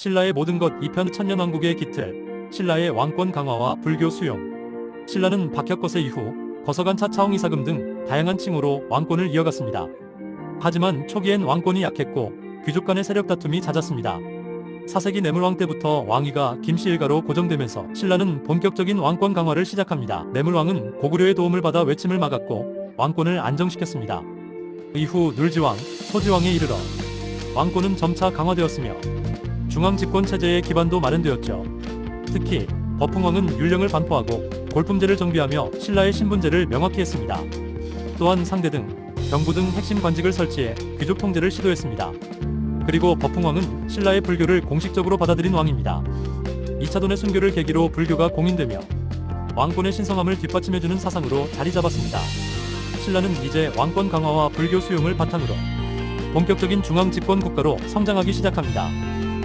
신라의 모든 것 2편 천년왕국의 기틀 신라의 왕권 강화와 불교 수용 신라는 박혁거세 이후 거서간 차 차홍 이사금 등 다양한 칭호로 왕권을 이어갔습니다. 하지만 초기엔 왕권이 약했고 귀족 간의 세력 다툼이 잦았습니다. 4세기 내물왕 때부터 왕위가 김씨 일가로 고정되면서 신라는 본격적인 왕권 강화를 시작합니다. 내물왕은 고구려의 도움을 받아 외침을 막았고 왕권을 안정시켰습니다. 이후 눌지왕, 소지왕에 이르러 왕권은 점차 강화되었으며 중앙 집권 체제의 기반도 마련되었죠. 특히 버풍왕은 율령을 반포하고 골품제를 정비하며 신라의 신분제를 명확히 했습니다. 또한 상대 등 병부 등 핵심 관직을 설치해 귀족 통제를 시도했습니다. 그리고 버풍왕은 신라의 불교를 공식적으로 받아들인 왕입니다. 2차돈의 순교를 계기로 불교가 공인되며 왕권의 신성함을 뒷받침해주는 사상으로 자리 잡았습니다. 신라는 이제 왕권 강화와 불교 수용을 바탕으로 본격적인 중앙 집권 국가로 성장하기 시작합니다.